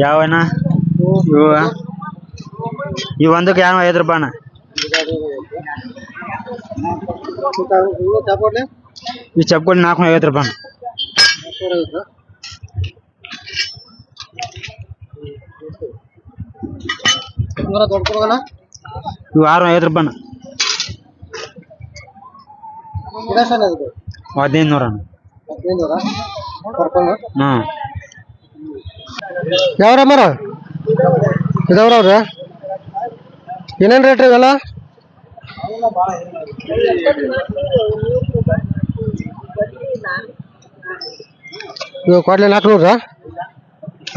ಯಾವನ ಇವ ಈ ಒಂದಕ್ಕೆ ಯಾವ ಐದು ರೂಪಾಯಿನ ಈ ಚಪ್ಪಲಿ ನಾಲ್ಕು ಐವತ್ತು ರೂಪಾಯಿ ಇವು ಆರು ಐವತ್ತು ರೂಪಾಯಿನ ಹದಿನೈದು ನೂರ ಹ್ಞೂ ಯಾವ್ರ ಮರ ಇದಾವ್ರವ್ರ? ಏನೇನ್ ರೇಟ್ ಇವೆಲ್ಲ? ಇವಾಗ ಕೊಡ್ಲಿ ನಾಲ್ಕುನೂರ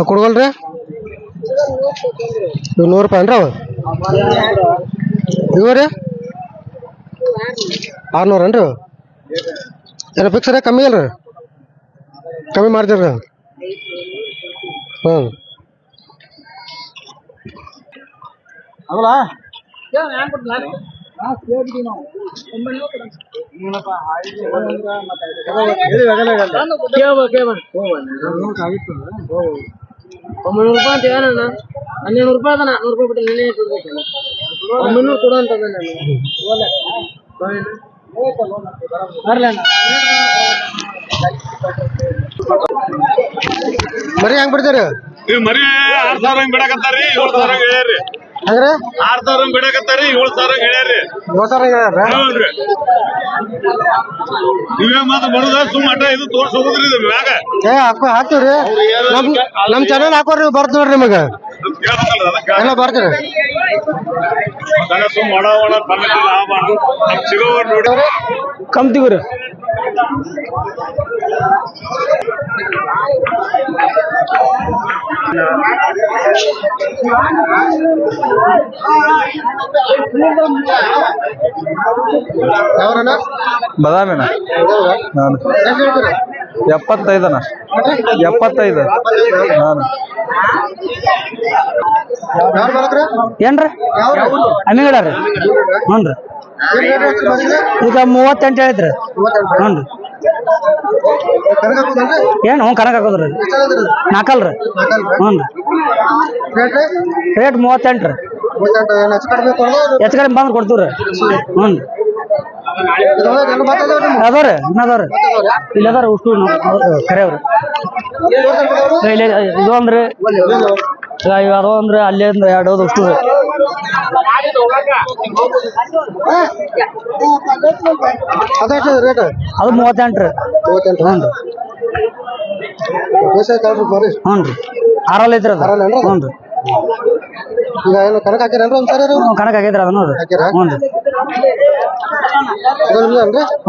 ಕೊಡ್ಗಲ್ರಿ ಇವು ನೂರು ರೂಪಾಯಿ ಏನ್ರಿ ಅವ? ಇವು ರೀ? ಆರ್ನೂರು ಏನು ಇವು? ಏನೋ ಫಿಕ್ಸ್ ರೀ ಕಮ್ಮಿ ಅಲ್ರಿ? ಕಮ್ಮಿ ಮಾಡ್ತೀರಿ ಹ್ಞೂ. ಒಂಬೈನೂರು ರೂಪಾಯಿ. ಅಂತ ಏನಣ್ಣ ಹನ್ನೆರಡು ರೂಪಾಯಿ ಅದಣ್ಣ. ನೂರು ರೂಪಾಯಿ ಬಿಟ್ಟು ನೆನೆ ಕೊಡ್ಬೇಕಲ್ಲ ಒಂಬೈನೂರು ಕೊಡು ಅಂತ ಬರ್ಲಿ ಅಣ್ಣ ಮರಿ ಹೆಂಗ್ ಬಿಡ್ತೀರಿ? ಇವ್ ಮರಿ ಆರ್ ಸಾವಿರ ಹಂಗ್ ಬಿಡಕತ್ತಾರಿ ಏಳ್ ಸಾವಿರ ಹಂಗ್ ಹೇಳ್ಯಾರಿ. ಹಂಗ್ರಿ? ಆರ್ ಸಾವಿರ ಹಂಗ್ ಬಿಡಕತ್ತಾರಿ ಏಳ್ ಸಾವಿರ ಹಂಗ್ ಹೇಳ್ಯಾರಿ. ಏಳು ಸಾವಿರ ಹೇಳ್ಯಾರ? ಹೌದ್ರಿ. ನೀವೇ ಮಾತ್ರ ಬರುದ ಸುಮ್ ಅಟ ಇದು ತೋರ್ಸೋದ್ರಿ ಇದು ಮ್ಯಾಗ. ಏ ಹಾಕೋ ಹಾಕ್ತೀವ್ರಿ. ನಮ್ ನಮ್ ಚಾನಲ್ ಹಾಕೋರಿ ಬರ್ತ ನೋಡ್ರಿ ನಿಮಗ. ಎಲ್ಲ ಬರ್ತೀರಿ. ಕಮ್ತಿವ್ರಿ ಒಡ ಒಡ ಬಂದಿಲ್ಲ ನೋಡಿ. ಯಾವ್ರಣ್ಣ? ಬದಾಮಿನ. ನಾನು. ಎಪ್ಪತ್ತೈದನ. ಎಪ್ಪತ್ತೈದು. ನಾನು. ಯಾರು ಬರಕ್ರಿ? ಏನ್ರಿ? ಯಾವ್ರಿ? ಅಮ್ಮಿಗಡ ರೀ ಹ್ಞೂ ರೀ ಈಗ ಮೂವತ್ತೆಂಟು ಹೇಳಿದ್ರಿ. ಹ್ಞೂ ರೀ? ಏನು ಹ್ಞೂ ಕನಕ ಹಾಕೋದ್ರಿ? ನಾಲ್ಕಲ್ರಿ? ಹ್ಞೂ ರೀ ರೇಟ್ ಮೂವತ್ತೆಂಟು ರೀ ಹೆಚ್ಚು ಕಡಿಮೆ ಬಂದು ಕೊಡ್ತೀವಿ ರೀ ಹ್ಞೂ ರೀ ಇದು ಹೋದ್ರೆ ಎಲ್ಲ ಮಾತಾಡೋರು ನಿಮ್ಗೆ? ಅದಾವ ರೀ ಅದಾವ ರೀ ಇಲ್ಲಿ ಇಲ್ಲಿ ಇದು ಅಂದ್ರೆ ಅದು ಅಂದ್ರೆ ಅಲ್ಲೇ ಅಂದ್ರೆ ಎರಡು ಉಷ್ಟು. ಅದೆಷ್ಟು ರೇಟ್ ಅದು ಮೂವತ್ತೆಂಟು ರೀ. ಮೂವತ್ತೆಂಟು. ಹ್ಞೂ ರೀ. ಬೇಸಾಯ ಕಾಳ್ರಿ ಬರ್ರಿ. ಹ್ಞೂ ರೀ. ಆರಲ್ಲಿ ಐತ್ರಿ ಅದು. ಆರಲ್ಲೇನ್ರಿ ಅದು? ಹ್ಞೂ ರೀ. ಈಗ ಏನು ಹಾಕಿರೇನ್ರಿ ಒಂದ್ ಸಾರಿ ರೀ ಹ್ಞೂ ಕಣಕ್ ಆಗೈತ್ರಿ ಅದನ್ನು? ಹ್ಞೂ ರೀ.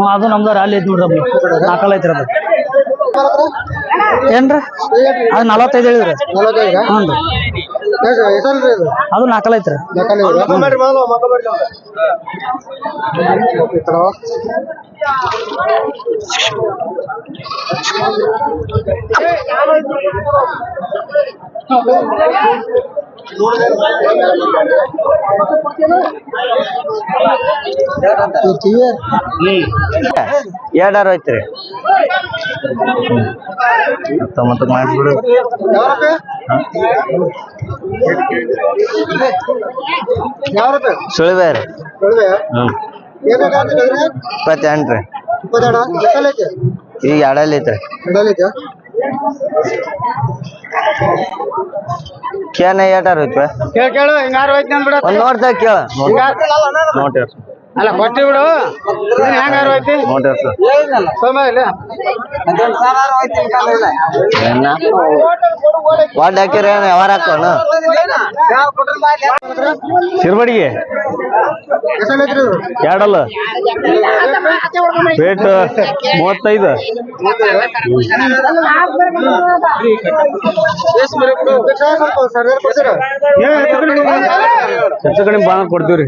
ಅದು ನಮ್ದು ಅಲ್ಲಿ ಐತಿ ನೋಡ್ರಿ ನಾಲ್ಕಲ್ ಐತ್ರಿ ಅದು? ಏನ್ರಿ? ಅದು ನಲವತ್ತೈದು ಹೇಳಿದ್ರಿ? ಹ್ಞೂ ಅದು ನಾಲ್ಕಲ್ ಐತ್ರಿ. ಎರಡಾರು ಐತ್ರಿ ಹತ್ತೊಂಬತ್ತಕ್ಕೆ ಮಾಡಿಸ್ಬಿಡು? ಸುಳಿವೆ ರೀ? ಇಪ್ಪತ್ತೆಂಟು? ಈಗ ಎರಡಲ್ಲಿ ಐತ್ರಿ? ಕೇನ ಏಟಾರ ಹೋಯ್ತು ಕೇಳ್ ಕೇಳು ಹಿಂಗಾರು ಹೋಯ್ತು ಅಂದ್ಬಿಡ. ಒಂದು ನೋಡ್ತಾ ಕೇಳ. ನೋಟ್ ಅಲ್ಲ ಕೊಟ್ಟಿ ಬಿಡು. ಹೆಂಗಾರು ಸರ್. ಸೋಮ ಇಲ್ಲ? ಒಡ್ ಹಾಕಿರ ಯಾವಾರ ಹಾಕೋಣ ಶಿರ್ಬಡಿಗೆ? ಎರಡಲ್ಲ. ರೇಟ್ ಮೂವತ್ತೈದು? ಹೆಚ್ಚು ಕಡಿಮೆ ಬಾಂಗ್ ಕೊಡ್ತೀವ್ರಿ.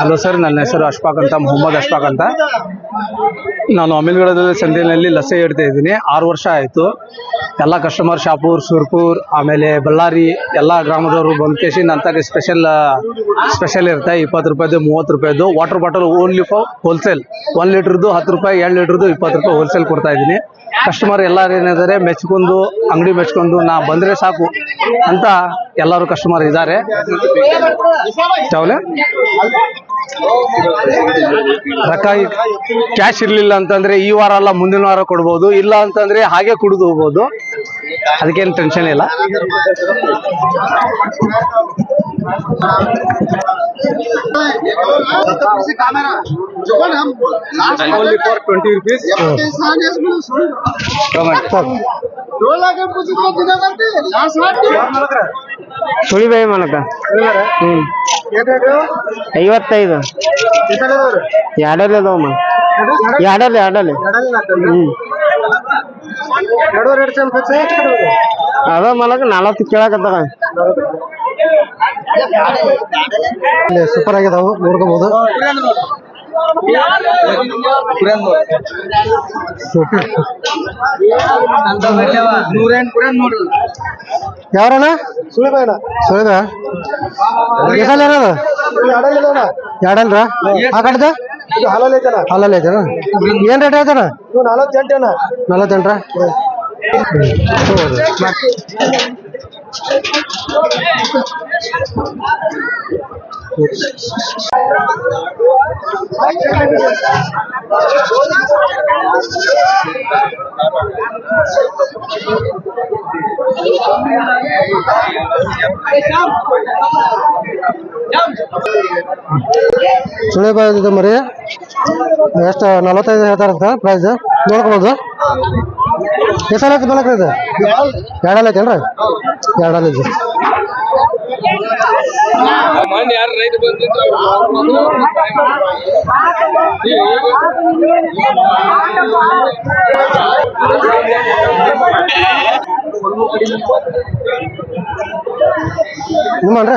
ಹಲೋ ಸರ್, ನನ್ನ ಹೆಸರು ಅಶ್ಫಾಕ್ ಅಂತ, ಮೊಹಮ್ಮದ್ ಅಶ್ಫಾಕ್ ಅಂತ. ನಾನು ಅಮೀನ್ಗಡದಲ್ಲಿ ಸಂತೆಯಲ್ಲಿ ಲಸೆ ಇಡ್ತಾ ಇದ್ದೀನಿ. ಆರು ವರ್ಷ ಆಯಿತು. ಎಲ್ಲ ಕಸ್ಟಮರ್ ಶಾಪೂರ್, ಸುರ್ಪೂರ್, ಆಮೇಲೆ ಬಳ್ಳಾರಿ, ಎಲ್ಲ ಗ್ರಾಮದವರು ಬಂದು ಕೇಸಿ ಸ್ಪೆಷಲ್ ಸ್ಪೆಷಲ್ ಇರುತ್ತೆ ಇಪ್ಪತ್ತು ರೂಪಾಯಿದು, ಮೂವತ್ತು ರೂಪಾಯಿದು water bottle only for wholesale one ಲೀಟ್ರದ್ದು ಹತ್ತು ರೂಪಾಯಿ, ಎರಡು ಲೀಟ್ರದ್ದು ಇಪ್ಪತ್ತು ರೂಪಾಯಿ ಹೋಲ್ಸೇಲ್ ಕೊಡ್ತಾ ಇದ್ದೀನಿ. ಕಸ್ಟಮರ್ ಎಲ್ಲರೂ ಏನಿದ್ದಾರೆ ಮೆಚ್ಕೊಂಡು, ಅಂಗಡಿ ಮೆಚ್ಕೊಂಡು, ನಾ ಬಂದರೆ ಸಾಕು ಅಂತ ಎಲ್ಲರೂ ಕಸ್ಟಮರ್ ಇದ್ದಾರೆ. ಚಾವಲೆ ರೊಕ್ಕ ಕ್ಯಾಶ್ ಇರಲಿಲ್ಲ ಅಂತಂದ್ರೆ ಈ ವಾರ ಅಲ್ಲ, ಮುಂದಿನ ವಾರ ಕೊಡ್ಬೋದು. ಇಲ್ಲ ಅಂತಂದ್ರೆ ಹಾಗೆ ಕುಡಿದು ಹೋಗ್ಬೋದು. ಅದಕ್ಕೇನು ಟೆನ್ಷನ್ ಇಲ್ಲ. ಟ್ವೆಂಟಿ ರುಪೀಸ್ ಮಾಲಕ ಹ್ಮ್. ಐವತ್ತೈದು. ಎರಡಲ್ಲಿ ಅದಾವಮ್ಮ. ಎರಡಲ್ಲಿ? ಎರಡಲ್ಲಿ ಅದ ಮಲಗ ನಲವತ್ತು ಕೇಳಕತ್ತಾರ ಸೂಪರ್ ಆಗಿದಾವು ನೋಡ್ಕೋಬಹುದು ಯಾರಣ್ಣ ಸುಳಿಬಾಯಿನ. ಸುಳಿದ ಎರಡಲ್ರ ಆ ಕಡೆದ? ಹಾಲಲ್ಲಿ ಐತನ ಹಾಲಲ್ಲಿ ಐತನ ಏನ್ ರೇಟ್ ಐತನ ನಲವತ್ತೆಂಟನ ನಲವತ್ತೆಂಟ್ರ ಸುಳಿಬಾಯಿ ಇದು ಮರಿ. ಎಷ್ಟು, ನಲವತ್ತೈದು ಹೇಳ್ತಾರಂತ ಪ್ರೈಸ್ ನೋಡ್ಕೋಬೋದು. ಎಷ್ಟಲ್ಲ ಐತಿ ಬೆಳಕ ಇದು? ಎರಡಲ್ಲ ಐತೇನ್ರಿ? ಎರಡಲ್ಲ ಐತಿ. ನಿಮ್ಮನ್ರಿ?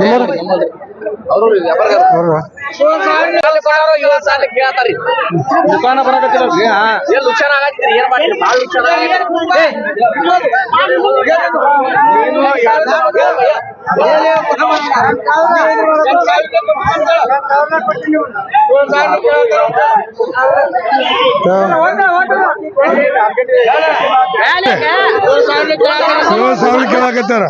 ನಿಮ್ಮವ್ರಿ ಅವರು ದುಕಾನ ಬರಕತ್ತಿಲ್ಲ ಕೇಳಾಕತ್ತಾರ?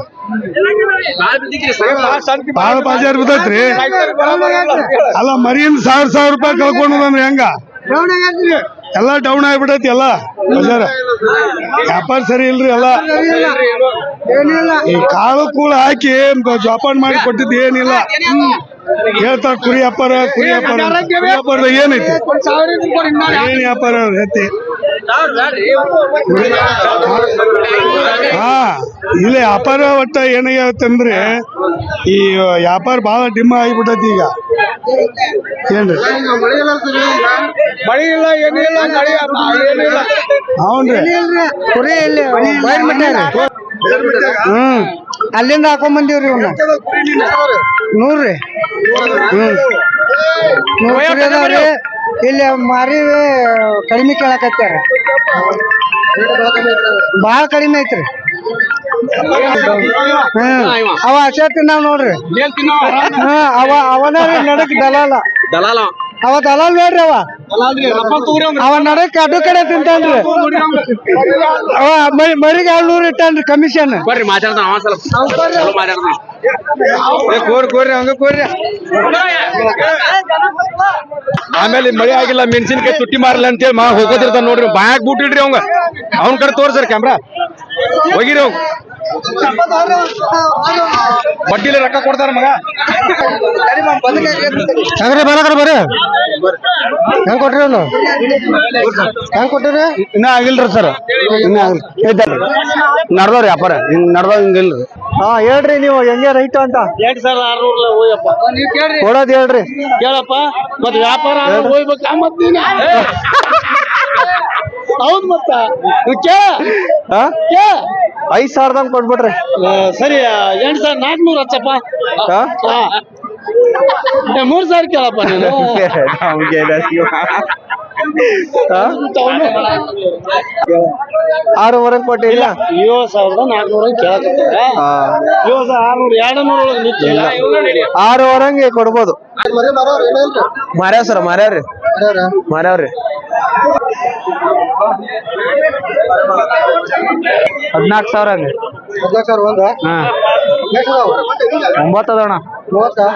ಬಾಳ ಬಾಜಾರ್ ಬಿದ್ದೈತ್ರಿ? ಅಲ್ಲ ಮರಿಯಿಂದ ಸಾವಿರ ಸಾವಿರ ರೂಪಾಯಿ ಕಳ್ಕೊಂಡ್ರಿ ಹೆಂಗ? ಎಲ್ಲ ಡೌನ್ ಆಗ್ಬಿಟ್ಟೈತಿ ಎಲ್ಲ. ಬಜಾರ. ವ್ಯಾಪಾರ ಸರಿ ಇಲ್ರಿ ಎಲ್ಲ. ಈ ಕಾಳು ಕೂಳು ಹಾಕಿ ಜೋಪಾನ ಮಾಡಿ ಕೊಟ್ಟಿದ್ದು ಏನಿಲ್ಲ. ಹೇಳ್ತಾರ ಕುರಿ ವ್ಯಾಪಾರ ಕುರಿ ವ್ಯಾಪಾರ ವ್ಯಾಪಾರದ ಏನೈತಿ? ಏನ್ ವ್ಯಾಪಾರ? ಐತಿ ಹಾ ಇಲ್ಲಿ ವ್ಯಾಪಾರ ಒಟ್ಟ ಏನಾಗತ್ತಂದ್ರೆ ಈ ವ್ಯಾಪಾರ ಬಹಳ ಡಿಮ್ಮ ಆಗಿಬಿಟ್ಟತಿ ಈಗ. ಏನ್ರಿ? ಮಳಿ ಇಲ್ಲ ಏನಿಲ್ಲ ಏನಿಲ್ಲ ಹೌನ್ರಿ. ಹ್ಮ್. ಅಲ್ಲಿಂದ ಹಾಕೊಂಡ್ ಬಂದಿವ್ರಿ ಇವ್ನ ನೂರ್ರಿ ಹ್ಮ್. ನೂರ್ ಕುರಿ ಅದಾವ್ರಿ. ಇಲ್ಲಿ ಮಾರಿ ಕಡಿಮೆ ಕೇಳಕತ್ತಾರ. ಬಹಳ ಕಡಿಮೆ ಐತ್ರಿ. ಹ್ಮ್. ಅವ ಅಷ್ಟೇ ತಿನ್ನಾವ್ ನೋಡ್ರಿ. ಹಾ ಅವ ಅವನ ನಡಕ್ ದಲಾಲ. ದಲಾಲ. ಅವ ದಲಾಲ್ ನೋಡ್ರಿ ಅವ. ಅವ ನಡಕ್ ಅಡ್ಡು ಕಡೆ ತಿಂತಾನ್ರಿ. ಅವ ಮರಿ- ಮರಿಗೆ ಏಳ್ನೂರು ಇಟ್ಟಾನ್ರಿ ಕಮಿಷನ್ ಬರ್ರಿ ಮಾತಾಡ್ತಾನ ಅವ ಸ್ವಲ್ಪ ಚಲೋ ಮಾತಾಡ್ತಾನ ಕೋರಿ ಕೋರಿ ಹಂಗ ಕೋರಿ. ಆಮೇಲೆ ಮಳೆ ಆಗಿಲ್ಲ ಮೆಣಸಿನ್ಕಾಯಿ ತುಟ್ಟಿ ಮಾರಲ್ಲ ಅಂತೇಳಿ ಮಾ ಹೋಗೋದಿರ್ತಾನ ನೋಡ್ರಿ. ಬಾಯಾಗ ಬಿಟ್ಟಿಡ್ರಿ ಅವಂಗ. ಅವ್ನ ಕಡೆ ತೋರ್ಸರ್ ಕ್ಯಾಮ್ರಾ ಹೋಗಿರಿ ಅವ್ ಬಡ್ಡಿಲಿ ರೊಕ್ಕ ಕೊಡ್ತಾರ ಮಗ? ಹೆಂಗ್ರಿ ಬರಕ್ರ ಬರ್ರಿ? ಹೆಂಗ್ ಕೊಟ್ರಿ ಅವನು? ಹೆಂಗ್ ಕೊಟ್ಟಿರಿ? ಇನ್ನ ಆಗಿಲ್ರಿ ಸರ್. ಇನ್ನ ನಡ್ದವ್ರಿ ವ್ಯಾಪಾರ. ಹಿಂಗ್ ನಡ್ದವ್ ಹಿಂಗಿಲ್ರಿ ಹಾ ಹೇಳ್ರಿ ನೀವು ಹೆಂಗೆ ರೈಟ್ ಅಂತ? ಎಂಟ್ ಹೋಯಪ್ಪ. ಕೊಡೋದ್ ಹೇಳ್ರಿ. ಕೇಳಪ್ಪ ಮತ್ ವ್ಯಾಪಾರ ಹೋಗ್ಬೇಕ ಮತ್ ನೀನ? ಹೌದ್ ಮತ್ತ. ಐದ್ ಸಾವಿರದಂಗ್ ಕೊಟ್ಬಿಟ್ರಿ. ಸರಿ ಎಂಟ್ ಸಾವಿರ ನಾಲ್ಕನೂರ ಹಚ್ಚಪ್ಪ. ಮೂರ್ ಸಾವಿರ ಕೇಳಪ್ಪ ನೀನು. ಇಲ್ಲ ಕೊಟ್ಟಿಲ್ಲ ಏಳು ಸಾವಿರದ ನಾಲ್ಕುನೂರ ಕೇಳಕತ್ತಾರ ಏಳು ಸಾವಿರ ಆರ್ನೂರ ಎರಡು ನೂರ ಒಳಗೆ ನಿಂತಿಲ್ಲ ಆರೂವರೆಗೆ ಕೊಡ್ಬೋದು. ಮಾರ್ಯಾವ ಸರ್ ಮಾರ್ಯಾವ್ರಿ ಮಾರ್ಯಾವ್ರಿ ಹದಿನಾಲ್ಕು ಸಾವಿರ ಹಂಗೆ. ಹದಿನಾಲ್ಕು ಸಾವಿರ ಒಂದು? ಹಾಂ? ಒಂಬತ್ತು ಅದಾವಣ ಮೂವತ್ತಾ?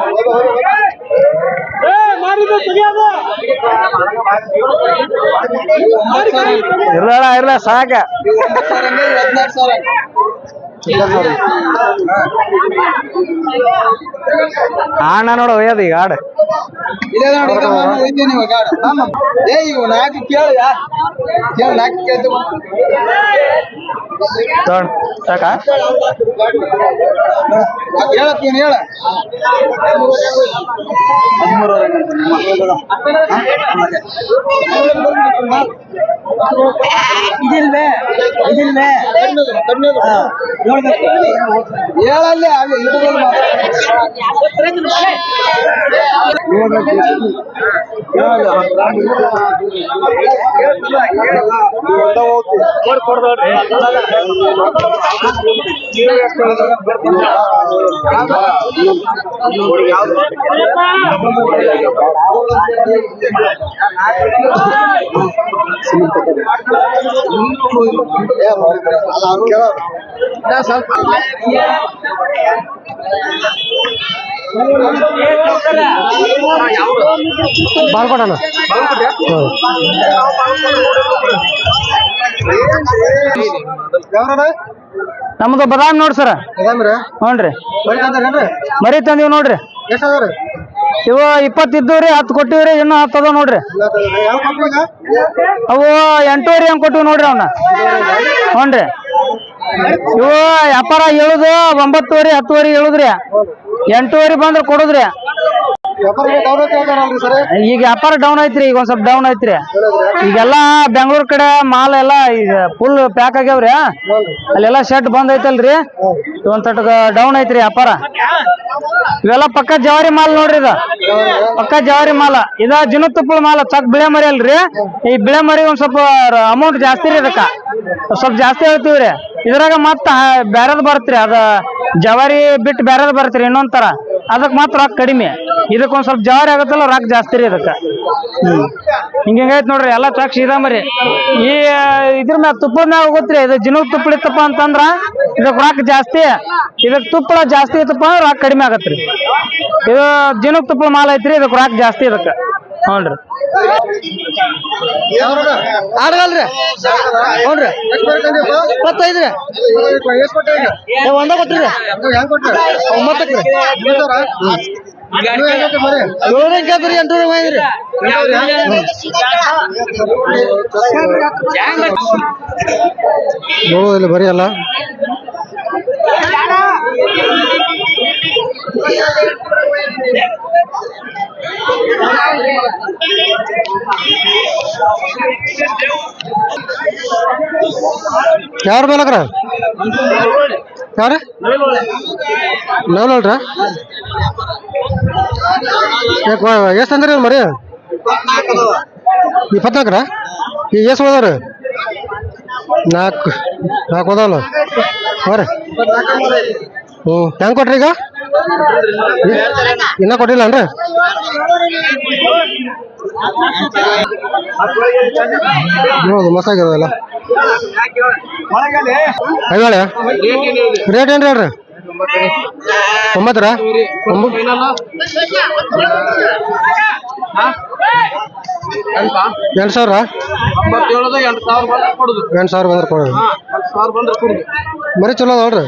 ಇರ್ಲಾಳ ಇರ್ಲ ಸಾಕ. ಅಣ್ಣ ನೋಡು ಒಯ್ಯದ ಈಗ ಆಡ ತಗೊಂಡ್ ಸಾಕ ಹೇಳತ್ತೀನಿ ಹೇಳ ಹೇಳಲ್ಲಿ ಬಾಳ್ಕೊಡಣ. ಯಾವ್ರಣ ನಮ್ದು ಬದಾಮ್ ನೋಡ್ ಸರ. ನೋಡ್ರಿ ಮರಿ ತಂದೀವಿ ನೋಡ್ರಿ. ಇವ ಇಪ್ಪತ್ತಿದ್ದವ್ರಿ ಹತ್ತು ಕೊಟ್ಟಿವ್ರಿ ಇನ್ನು ಹತ್ತದ ನೋಡ್ರಿ. ಅವು ಎಂಟೂವರೆ ಹಂಗ್ ಕೊಟ್ಟಿವಿ ನೋಡ್ರಿ ಅವನ್ನ ಹ್ಞೂನ್ರಿ ಇವು ವ್ಯಾಪಾರ ಹೇಳುದು ಒಂಬತ್ತುವರೆ ಹತ್ತುವರೆ ಹೇಳುದ್ರಿ. ಎಂಟುವರೆ ಬಂದ್ರೆ ಕೊಡುದ್ರಿ. ಈಗ ವ್ಯಾಪಾರ ಡೌನ್ ಐತ್ರಿ, ಈಗ ಒಂದ್ ಸ್ವಲ್ಪ ಡೌನ್ ಐತ್ರಿ. ಈಗೆಲ್ಲ ಬೆಂಗಳೂರ್ ಕಡೆ ಮಾಲ್ ಎಲ್ಲ ಈಗ ಫುಲ್ ಪ್ಯಾಕ್ ಆಗ್ಯಾವ್ರಿ. ಅಲ್ಲೆಲ್ಲ ಶೆಡ್ ಬಂದ್ ಐತಲ್ರಿ. ಒಂದ್ ತಟ ಡೌನ್ ಐತ್ರಿ ವ್ಯಾಪಾರ. ಇವೆಲ್ಲ ಪಕ್ಕ ಜವಾರಿ ಮಾಲ್ ನೋಡ್ರಿ ಇದ. ಪಕ್ಕ ಜವಾರಿ ಮಾಲ. ಇದ ಜಿನ ತುಪ್ಪಳ ಮಾಲ, ಚಕ್ ಬಿಳೆ ಮರಿ ಅಲ್ರಿ. ಈ ಬಿಳೆ ಮರಿ ಒಂದ್ ಸ್ವಲ್ಪ ಅಮೌಂಟ್ ಜಾಸ್ತಿ ರೀ ಇದಕ್ಕ. ಸ್ವಲ್ಪ ಜಾಸ್ತಿ ಹೇಳ್ತೀವ್ರಿ. ಇದ್ರಾಗ ಮತ್ತ ಬ್ಯಾರದ್ ಬರತ್ರಿ. ಅದ ಜವಾರಿ ಬಿಟ್ಟು ಬ್ಯಾರದ್ ಬರತ್ರಿ ಇನ್ನೊಂದ್ ತರ. ಅದಕ್ ಮಾತ್ರ ರೊಕ್ಕ ಕಡಿಮೆ. ಇದಕ್ಕೊಂದು ಸ್ವಲ್ಪ ಜವಾರಿ ಆಗುತ್ತಲ್ಲ ರೊಕ್ಕ ಜಾಸ್ತಿ ರೀ ಅದಕ್ಕೆ ಹಿಂಗೆ ಹಿಂಗೆ ಐತೆ ನೋಡ್ರಿ, ಎಲ್ಲ ಸೀದಾ ಮರಿ. ಈ, ಇದ್ರ ಮ್ಯಾಗ ತುಪ್ಪದ ಮ್ಯಾಗ ಹೋಗುತ್ರಿ, ಇದು ಜಿನ ತುಪ್ಪಳ ಇತ್ತಪ್ಪ ಅಂತಂದ್ರ, ಇದಕ್ಕೆ ರಾಕ್ ಜಾಸ್ತಿ. ಇದಕ್ಕೆ ತುಪ್ಪಳ ಜಾಸ್ತಿ ಇತ್ತಪ್ಪ ರಾಕ್ ರೊಕ್ಕ ಕಡಿಮೆ ರೀ ಇದು ಜಿನ ತುಪ್ಪಳ ಮಾಲ್ ಐತ್ರಿ, ಇದಕ್ಕೆ ರಾಕ್ ಜಾಸ್ತಿ ಇದಕ್ಕ. ಆಡಗಲ್ರಿ. ಇಪ್ಪತ್ತೈದು ರೀ ಒಂದ ಕೊಟ್ರಿ. ಒಂಬತ್ತಕ್ಕೆ ಕೇಳ್ತೀರಿ ಇಲ್ಲಿ ಬರೀ ಅಲ್ಲ. ಯಾರು? ಬೇಲಕ್ರ ಯಾರ ನವಲಲ್ರ ಎಷ್ಟು ಅಂದ್ರಿ ಇವ್ರು ಮರಿ? ಇಪ್ಪತ್ನಾಲ್ಕರ ಈಗ ಎಷ್ಟು ಹೋದವ್ರಿ ನಾಲ್ಕು. ನಾಲ್ಕು ಹೋದವಲ್ಲ ಬರ್ರಿ ಹ್ಞೂ. ಹೆಂಗ್ ಕೊಟ್ರಿ ಈಗ? ಇನ್ನ ಕೊಟ್ಟಿಲ್ಲ ಅನ್ರಿ ನೋಡು ಮಸ್ತಾಗಿರೋದಲ್ಲ ಐದಾಳೆ ರೇಟ್ ಏನ್ರಿ ಹೇಳ್ರಿ? ಒಂಬತ್ತರ ಒಂಬತ್ತು ಎಂಟು ಸಾವಿರ? ಎಂಟು ಸಾವಿರ ಬಂದ್ರೆ ಕೊಡುದು ಮರಿ ಚಲೋ ಅದಾವಲ್ರಿ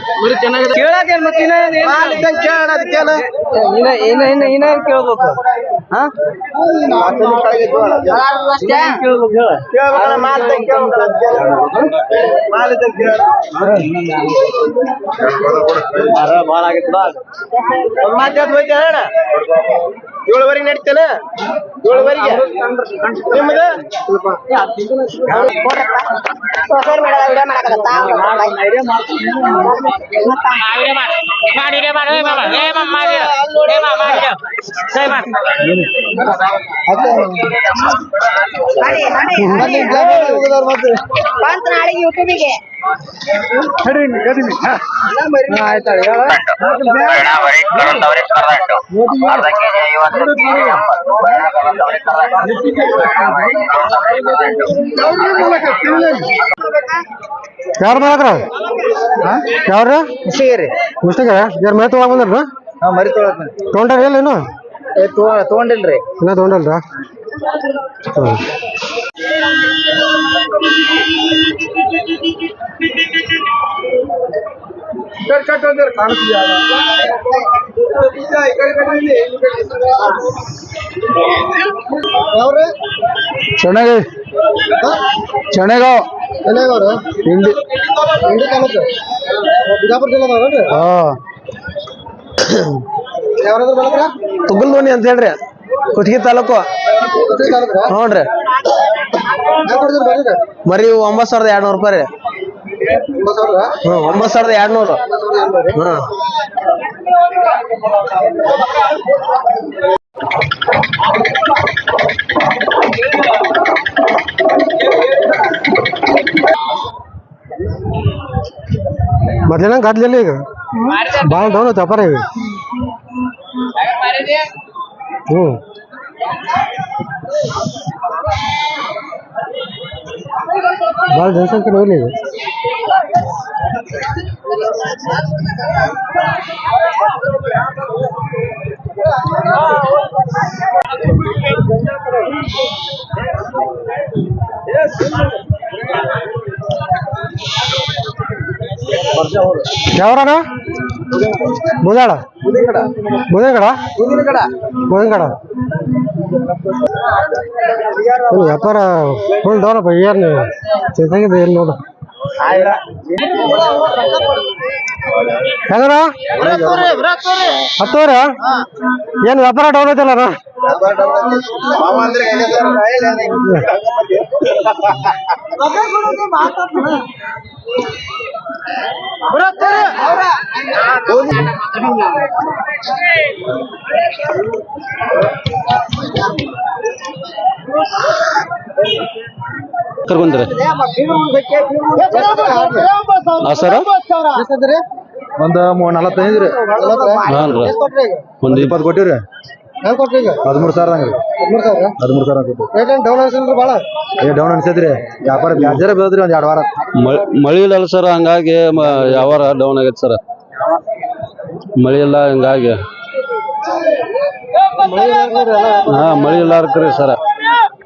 ಬರೀ ಚೆನ್ನಾಗಿದೆ ಕೇಳಾಕೇನ್ ಮತ್ತೆ ಇನ್ನ ಇನ್ನ ಇನ್ನ ಇನ್ನ ಕೇಳ್ಬೇಕು ಏಳುವರೆಗೆ ನಡೀತೇನೆ ಏಳುವರೆಗೆ ನಿಮ್ಮದು ಬಂತ ನಾಳೆ ಯೂಟ್ಯೂಬಿಗೆ ಕರ್ನಾಟಕ ಅರ್ಧ ಕೆಜಿ ಐವತ್ತು ಯಾರು ಮಾತ್ರ ಯಾವ್ರ ಖುಷಿಗೆ ಮುಷ್ಟಿಗೆ ಯಾರು ಮನೆ ತೊಗೊಳಕ್ ಬಂದ್ರ ಮರಿ ತೊಗೊಳಕ್ ತೊಗೊಂಡ್ರ ಇಲ್ಲ ಇನ್ನು? ತೊಗೊಂಡಿಲ್ರಿ. ಇನ್ನ ತೊಗೊಂಡಲ್ರ? ಹ್ಮ್ ಚೆನ್ನಾಗಿ ಚೆನ್ನಾಗಾವ್ ಎಲ್ಲಿಗವ್ರು ಹಿಂಡಿ ಇಂಡಿ ತಾಲೂಕು ಬಿಜಾಪುರ ಜಿಲ್ಲೆದವ್ರಿ ಹಾ. ಯಾವ್ರಾದ್ರು ಬೆಳಕ್ರ ತುಗಲ್ದೋಣಿ ಅಂತ ಹೇಳ್ರಿ. ಕುಟಗಿ ತಾಲೂಕು. ಹ್ಞೂ ರೀ. ಮರಿ ಒಂಬತ್ತು ಸಾವಿರದ ಎರಡ್ನೂರು ರೂಪಾಯಿ ರೀ. ಹ್ಮ್ ಒಂಬತ್ತು ಸಾವಿರದ ಎರಡ್ನೂರು. ಹ್ಮ್. ಮೊದ್ಲಿನ ಗದ್ಲಿಲ್ಲ ಈಗ? ಭಾಳ ಡೌನ್ ಐತೆ ವ್ಯಾಪಾರ ಈಗ. ಹ್ಞೂ ಭಾಳ ಜನಸಂಖ್ಯೆ ಈಗ. ಯಾವ್ರಣ ಬುದಾಳ ಬುದಂಗಡ ಬುದಂಗಡ ಏನು ವ್ಯಾಪಾರ ಫುಲ್ ಡೌನಪ್ಪ ಏನು ಚೆನ್ನಾಗಿದೆ ಏನು ನೋಡು. ಹೆಂಗಣ ಏನ್ ಏನು ವ್ಯಾಪಾರ ಡೌನ್ ಐತಲ್ಲ? ಕರ್ಕೊಂಡ್ರೆ. ಸರ? ಒಂದು ನಲವತ್ತೈದು ರೀ. ಹಾಂ ರೀ ಒಂದು ಇಪ್ಪತ್ತು ಕೊಟ್ಟಿವ್ರಿ. ಹೆಂಗ್ ಹದಿಮೂರು ಸಾವಿರ ಹಂಗ್ರಿ ಹದಿಮೂರು ಸಾವಿರ ಹದಿಮೂರು ಸಾವಿರ ಕೊಟ್ಟು ಏ ಡೌನ್ ಅನ್ಸೈತ್ರಿ. ವ್ಯಾಪಾರ ಬ್ಯಾಜರ ಬೀಳದ್ರಿ ಒಂದು ಎರಡು ವಾರ. ಮಳಿ ಇಲ್ಲ ಸರ್ ಹಂಗಾಗಿ ಯಾವಾರ ಡೌನ್ ಆಗೈತೆ ಸರ್. ಮಳಿ ಇಲ್ಲ ಹಂಗಾಗಿ. ಹಾ ಮಳಿ ಇಲ್ಲಾರ್ಕ್ರಿ ಸರ್.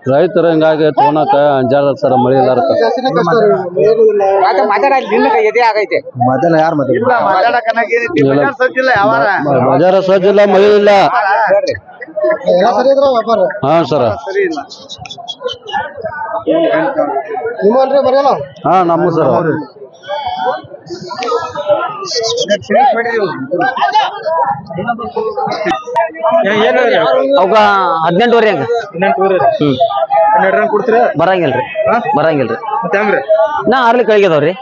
ರೈತರ ಹಿಂಗಾಗಿ ತೊಗೊಳಕ ಅಂಜಾಡ ಸರ್ ಮಳೆ ಇಲ್ಲಾರ್ಕ ಮೊದಲ ಯಾರು ಬಜಾರ ಸಜ್ಜಿಲ್ಲ ಮಳಿ ಇಲ್ಲ. ಎಲ್ಲ ಸರಿ ಇದ್ರ ವ್ಯಾಪಾರ? ಹಾ ಸರ್. ನಿಮ್ಮಲ್ರಿ ಬರಲ್ಲ? ಹಾ ನಮ್ಮ ಸರ್. ಅವಕ್ಕ ಹದಿನೆಂಟುವರೆ ಹಂಗ. ಹ್ಮ್. ಕೊಡ್ತೀರ? ಬರಂಗಿಲ್ರಿ. ಬರಂಗಿಲ್ರಿ. ಮತ್ತೆ ಹೆಂಗ್ರಿ? ನಾ ಅರ್ಲಿ ಕಳಿಗೆದವ್ರಿ.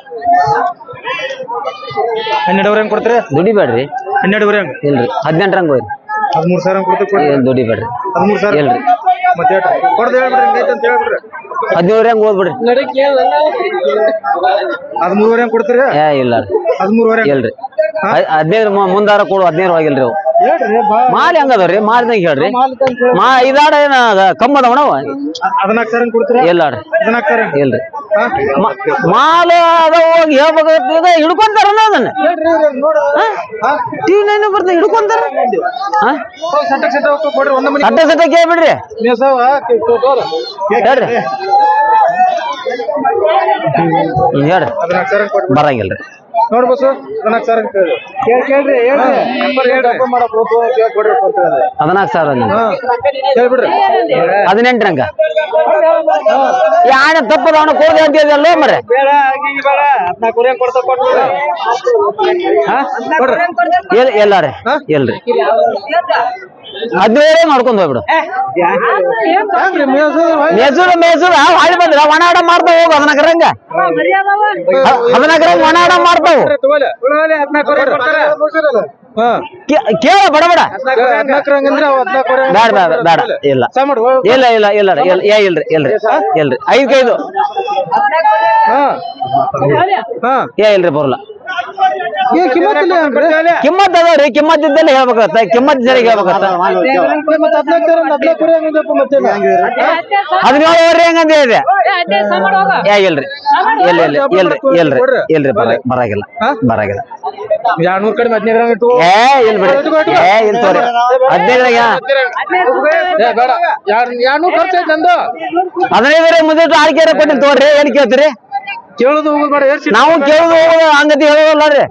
ಹನ್ನೆರಡುವರೆ ಹೆಂಗ್ ಕೊಡ್ತೀರ? ದುಡಿಬೇಡ್ರಿ ಹನ್ನೆರಡುವರೆ ಹೆಂಗ್. ಇಲ್ರಿ. ಹದಿನೆಂಟರಂಗ ಹೋಯ್ರಿ ಹದಿಮೂರು ಸಾವಿರ ಕೊಡ್ತೀವಿ ಏನ್ ದುಡಿಬೇಡ್ರಿ ಹದಿಮೂರು ಸಾವಿರ. ಇಲ್ರಿ ಮತ್ತೆ ಕೊಡ್ದು ಹೇಳ್ಬಿಡ್ರಿ ಹಿಂಗೈತೆ ಅಂತ ಹೇಳ್ಬಿಡ್ರಿ. ಹದಿನೇಳರ ಹೆಂಗ್ ಓದ್ಬಿಡ್ರಿ ಹದಿಮೂರುವರೆ ಕೊಡ್ತೀರಿ? ಏ ಇಲ್ಲ ರೀ. ಹದಿಮೂರುವರೆ ಇಲ್ರಿ. ಹ- ಹದಿನೈದು ಮುಂದಾರ ಕೊಡು ಹದಿನೈದು ಹೋಗಿಲ್ರಿ ಅವು. ಹೇಳ್ರಿ ಮಾಲ್ ಹೆಂಗದವ್ರಿ ಮಾಲ್ದಂಗ ಹೇಳ್ರಿ. ಮಾ ಇದಾಡ ಏನ ಕಮ್ಮ ಅದಾವಣವ ಹದಿನಾಲ್ಕು ಸಾವಿರ ಕೊಡ್ತೀರಾ? ಇಲ್ಲ ರೀ. ಹದಿನಾಲ್ಕು ಸಾವಿರ ಇಲ್ರಿ ಮ- ಮಾಲ್ ಅದಾವ ಹೋಗಿ ಹೇಳ್ಬೇಕಾಗ್ತದ ಹಿಡ್ಕೊಂತಾರ ಅದನ್ನ? ಟಿ ನೈನ್ ಬರ್ತ ಹಿಡ್ಕೊಂತಾರ? ಸಟ್ಟ ಕೇಳ್ಬಿಡ್ರಿ ಹೇಳ್ರಿ. ಹೇಳ್ರಿ. ಹ್ಮ್, ಹೇಳ್ರಿ. ಹದಿನಾಲ್ಕು ಸಾವಿರ ಸರ್ ಬರಂಗಿಲ್ರಿ ನೋಡ್ ಬಸ್ಸು ಹದಿನಾಲ್ಕು ಸಾವಿರ ಕೇಳಿ ಕೇಳ್ರಿ ಹೇಳ್ರಿ ಹದಿನಾಲ್ಕು ಸಾವಿರ ಹೇಳ್ಬಿಡ್ರಿ. ಹದಿನೆಂಟರಂಗ ಯಾಣ ತಪ್ಪದ ನಾನು ಕೋದಿ ಅಂತಿದೆಯಲ್ಲ ಮರೆ? ಎಲ್ಲಾರೆ ಎಲ್ರಿ. ಹದಿನೇಳೇ ಮಾಡ್ಕೊಂಡ್ ಹೋಗ್ಬಿಡು. ಮೇಸೂರು ಮೇಸೂರು ಹಾಳಿ ಬಂದ್ರ. ಒಣಾಡ ಮಾಡ್ತಾವ ಹೋಗು ಹದಿನಾಲ್ಕರಂಗ ಹದಿನಾಲ್ಕರಂಗ ಒಣಾಡ ಮಾಡ್ತಾವ ಕೇಳ ಬಡ ಬಡ. ಬೇಡ ಬೇಡ ಬೇಡ. ಇಲ್ಲ. ಇಲ್ಲ ಇಲ್ಲ ಇಲ್ಲ ಇಲ್ಲ. ಏ ಇಲ್ರಿ ಇಲ್ರಿ. ಇಲ್ರಿ. ಕೈದು ಹಾ. ಹಾ. ಏ ಇಲ್ರಿ ಬರಲ್ಲ. ಕಿಮ್ಮತ್ ಅದಾವ್ರಿ ಕಿಮ್ಮತ್ ಇದ್ದಲ್ಲಿ ಹೇಳ್ಬೇಕತ್ತ ಕಿಮ್ಮತ್ ಹಂಗಂದಪ್ಪ ಮತ್ತೆ ಹದಿನೇಳುವರೆ ಹಂಗಂದ ಇದೆ ಹೇಗಿಲ್ರಿ ಎಲ್ರಿ ಇಲ್ರಿ. ಇಲ್ರಿ ಬರ ಬರಾಗಿಲ್ಲ ಬರಾಗಿಲ್ಲ. ಎರಡ್ನೂರು ಹದಿನೈದು ಏ ಇಲ್ಲ ಬಿಡಿ ಏ ಇಲ್ಲ ತೋರಿ. ಹದಿನೈದರಾಗ ಹದಿನೈದರ ಮುಂದೆ ಆಳ್ಕೆರ ಕೊಟ್ಟಿನಿ ತೋರಿ ಏನ್ ಕೇಳ್ತೀರಿ? ಹೋಗೋದು ನಾವು ಕೇಳುದು ಹಂಗತಿ ಹೇಳೋದಲ್ಲ ರೀ.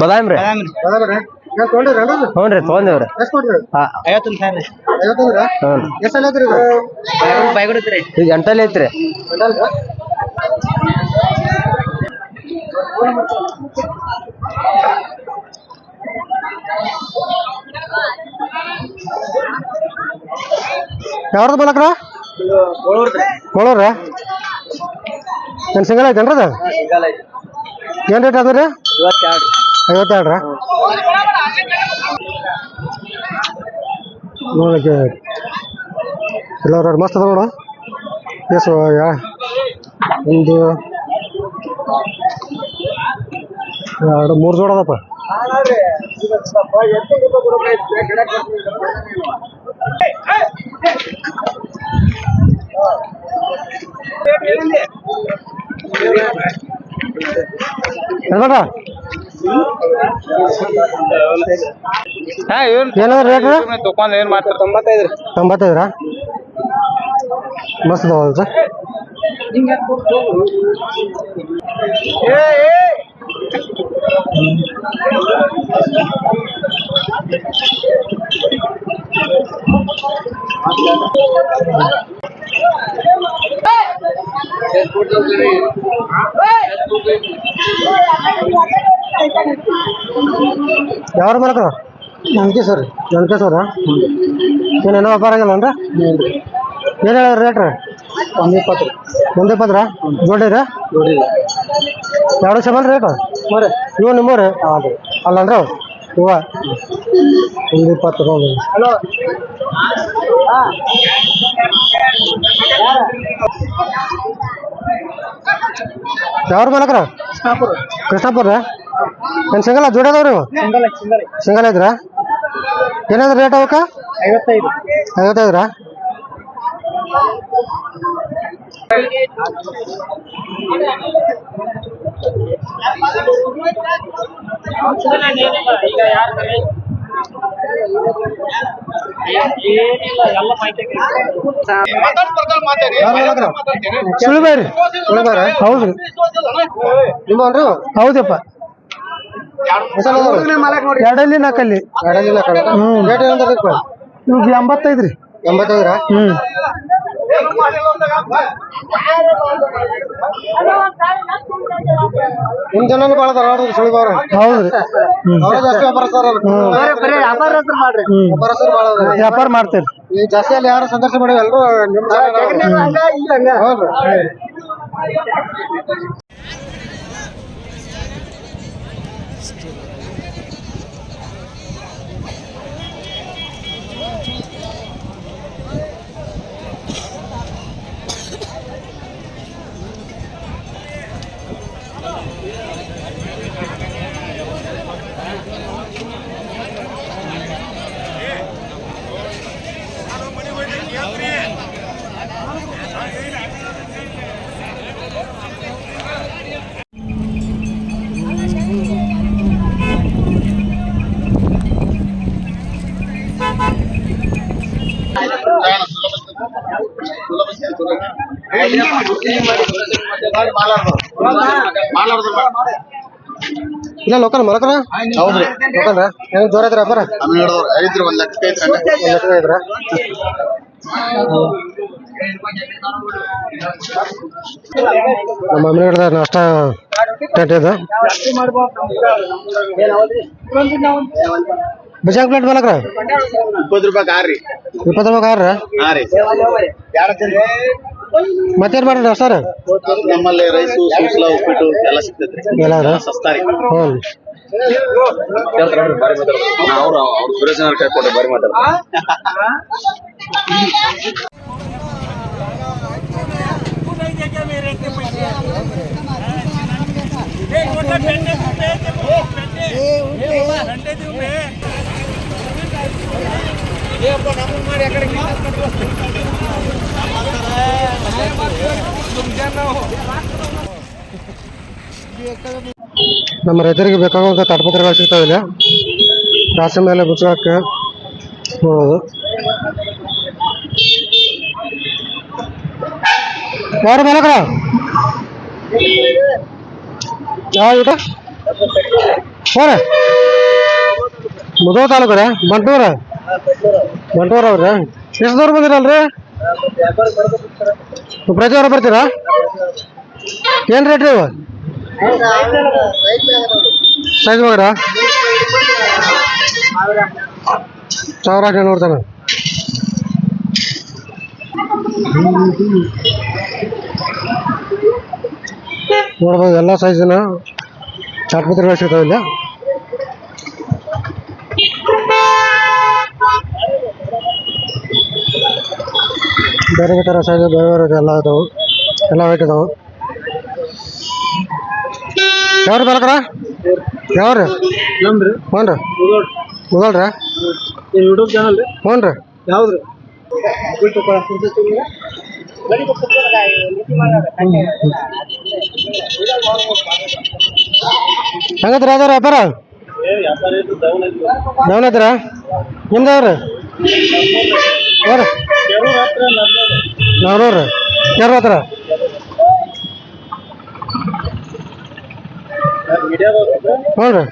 ಬದಾಮ್ ರೀ. ಹ್ಞೂ. ಈಗ ಎಂಟಲ್ಲಿ ಐತ್ರಿ. ಯಾವ್ದು ಬಲಕ್ರ ಕೊಳೋರ ಏನು ಸಿಂಗಲ್ ಐತೆ ಅದು ಏನು ರೇಟ್ ಅದ ರೀ ಐವತ್ತೆರಡು ನೋಡಕ್ಕೆ ಎಲ್ಲವ್ರ ಮಸ್ತ್ ಅದ ನೋಡ. ಎಸ್ ಒಂದು, ಎರಡು, ಮೂರು ಜೋಡ ಅದಪ್ಪ. ಹೇಳ್ಬೇಕ ಏನದ ರೇಟ್ ತಗೊಂಡ್ ಏನ್ ಮಾಡ್ತಾರೆ ತೊಂಬತ್ತೈದು ರೀ ತೊಂಬತ್ತೈದರಾ ಮಸ್ತ್ ಅದಾವ ಸರ್ ಯಾವ್ರ ಮಲಕ ನನಗೆ ಸರ್ ನನಗೆ ಸರ್ ಏನೇನೋ ವ್ಯಾಪಾರ ಆಗಿಲ್ಲ ಅಂದ್ರೆ ಏನು ಹೇಳ ರೇಟ್ ಒಂದು ಇಪ್ಪತ್ತು. ಒಂದು ಇಪ್ಪತ್ತರ? ಜೋಡಿರ ಎರಡು ಸಮಾನ ರೇಟ್ ಇವು ಅಲ್ಲನ್ರಿ ಅಲ್ಲಂದ್ರ ಇವ. ಒಂದು ಇಪ್ಪತ್ತು ಹೋಗಿ ಯಾವ್ರ ಮಲಕ್ರ ಕೃಷ್ಣಾಪುರ. ಏನು ಸಿಂಗಲ್ ಜೋಡಿ ಅದಾವ್ರಿ ಇವು ಸಿಂಗಲ್ ಇದ್ರಾ? ಏನಾದ್ರು ರೇಟ್ ಅವಕ್ಕ? ಐವತ್ತೈದು. ಐವತ್ತೈದ್ರಾ? ಸುಳಿಬೇರಿ. ಸುಳಿಬೇರ? ಹೌದ್ರಿ. ನಿಮ್ಮನ್ರಿ? ಹೌದಪ್ಪ. ಎರಡಲ್ಲಿ ನಾಲ್ಕಲ್ಲಿ. ಎರಡಲ್ಲಿ ನಾಲ್ಕಲ್ಲಿ. ಹ್ಮ್. ರೇಟ್ ಎಂಬತ್ತೈದ್ರಿ. ಎಂಬತ್ತೈದ್ರಾ? ಹ್ಮ್. ನಿಮ್ ಅದಾರ ನೋಡ್ರಿ ಸುಳಿಬಾರ ಹೌದ್ರಿ. ಅವ್ರೇ ಜಾಸ್ತಿ ವ್ಯಾಪಾರ ಮಾಡ್ರಿ. ವ್ಯಾಪಾರ ಮಾಡ್ತೇವೆ ಈ ಜಾಸ್ತಿ ಅಲ್ಲಿ ಯಾರು ಸಂದರ್ಶನ ಮಾಡಿ ಎಲ್ಲರೂ ನಿಮ್ ಹೌದ್ರಿ ಇಲ್ಲ ಲೋಕಲ್ ಮಲಕರ ಹೌದ್ರಿ. ಲೋಕಲ್ ಹೆಂಗ್ ಜೋರ ಐತ್ರ ಅಪ್ಪರ ಹನ್ನೆರಡು ಐತ್ರಿ ಒಂದ್ ಲಕ್ಷ ಐತ್ರಿ ಒಂದ್ ಲಕ್ಷ ಐತ್ರ ನಮ್ಮ ಅಮ್ಮಿಗಡದ ನಾಷ್ಟ ಟೆಂಟ್ ಇದೆ. ಬಿಜಾಕ್ ಪ್ಲೇಟ್ ಮಲಕ್ರ ಇಪ್ಪತ್ತು ರೂಪಾಯಿ ಇಪ್ಪತ್ತು ರೂಪಾಯಿ ಆರ್ರ ಹಾ ರೀ. ಮತ್ತೇನ್ ಮಾಡ್ರಿ ಸರ್? ನಮ್ಮಲ್ಲಿ ರೈಸು ಸೂಸ್ಲ ಉಪ್ಪಿಟ್ಟು ಎಲ್ಲ ಸಿಗ್ತೈತ್ರಿ ಎಲ್ಲ ಅದ? ಸಸ್ತಾ ರೀ ಹ್ಞೂ ಅವ್ರು ಅವ್ರು ಸುರೇಶ್ ಕೈ ಕೊಟ್ಟು ಬರಿ ಮಾತಾಡ ನಮ್ಮ ರೈತರಿಗೆ ಬೇಕಾಗುವಂಥ ತಾಡ್ಪತ್ರೆಗಳು ಸಿಗ್ತಾವೆ ಇಲ್ಲಿ ರಾಸಿ ಮೇಲೆ ಮುಚ್ಚಕ್ಕೆ ನೋಡೋದು. ಯಾರು ಮಲಕ್ರ ಯಾವ ಊಟ? ಮುದೋ ತಾಲೂಕು ರೀ ಮಂಟೂರ ಅವ್ರಿ. ಎಷ್ಟು ದೂರ ಬಂದಿರಲ್ರಿ? ಪ್ರತಿ ವಾರ ಬರ್ತೀರಾ? ಏನು ರೇಟ್ ರೀ ಸೈಜ್ ಮಗರ ಸಾವಿರ ಹಾಕಿ ನೋಡ್ತಾನೆ ನೋಡ್ಬೋದು ಎಲ್ಲ ಸೈಜಿನ ಚಾಟ್ಪತ್ರೆಗಳು ಸಿಗ್ತಾವೆ ಬೇರೆ ಥರ ಸೈಜ್ ಬೇರೆ ಬೇರೆ ಎಲ್ಲ ಇದಾವೆ ಎಲ್ಲ ವೈಟ್ ಇದಾವೆ ಯಾವ್ರಿ ಬಾಲಕರ? ಯಾವ್ರಿ? ಹ್ಞೂ ರೀ ಮುಗಲ್ರ ಯೂಟ್ಯೂಬ್ ಚಾನಲ್ ರೀ. ಹ್ಞೂ ರೀ ಯಾವ್ದು? ಹಂಗತ್ರ ಯಾವ್ದಾರ ವ್ಯಾಪಾರ? ಡೌನ್ ಐತ್ರ? ನಿಮ್ದು ಯಾವ್ರಿ? ಯಾರು? ನಾನೂರು ಯಾರ ಹತ್ರ ಹ್ಞೂ ರೀ